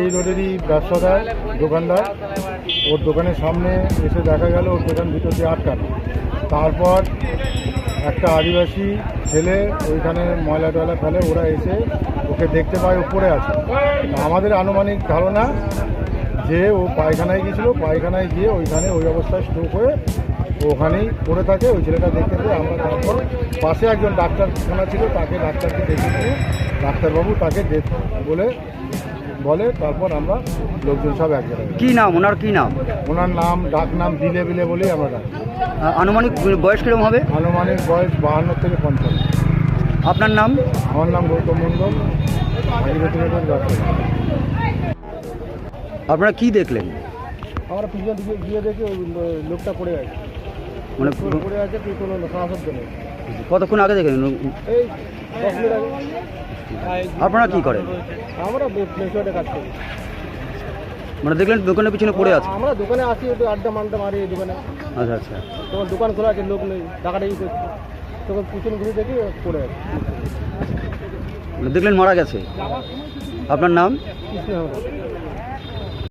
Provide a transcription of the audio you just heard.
এই রোডেরই ব্যবসাদার, দোকানদার। ওর দোকানের সামনে এসে দেখা গেল, ওর দোকান ভিতর দিয়ে আটকানো। তারপর একটা আদিবাসী ছেলে ওইখানে ময়লা টয়লা ফেলে, ওরা এসে ওকে দেখতে পায় উপরে আছে। আমাদের আনুমানিক ধারণা যে ও পায়খানায় গিয়েছিল, পায়খানায় গিয়ে ওইখানে ওই অবস্থায় স্ট্রোক হয়ে ওখানেই পড়ে থাকে, ওই ছেলেটা দেখতে পেয়ে আমরা তারপর পাশে একজন ডাক্তারখানা ছিল, তাকে ডাক্তারকে দেখিয়ে ডাক্তারবাবু তাকে দেখ বলে বলে তারপর আমরা লোকজন সব এক জায়গায়। কি নাম? ওনার কি নাম? ওনার নাম ডাক নাম দিলে বিলে বলেই আমরা ডাকি আনুমানিক বয়স কীরকম হবে? আনুমানিক বয়স বাহান্ন থেকে পঞ্চান্ন। আপনার নাম? আমার নাম গৌতম মণ্ডল। আদিবাসী আপনারা কি দেখলেন? আমরা পিছন দিকে গিয়ে দেখি ওই লোকটা পড়ে আছে। মানে পড়ে আছে কোনো নেই কতক্ষণ আগে দেখলেন এই দশ মিনিট আগে। আপনারা কি করেন? আমরা প্লেসওয়ার্ডে কাজ করি। মানে দেখলেন দোকানের পিছনে পড়ে আছে? আমরা দোকানে আসি একটু আড্ডা মাড্ডা মারি এই দোকানে। আচ্ছা আচ্ছা। তোমার দোকান খোলা আছে লোক নেই টাকাটা ইউজ করছে তখন পিছন ঘুরে দেখি পড়ে আছে। মানে দেখলেন মারা গেছে? আপনার নাম? কৃষ্ণ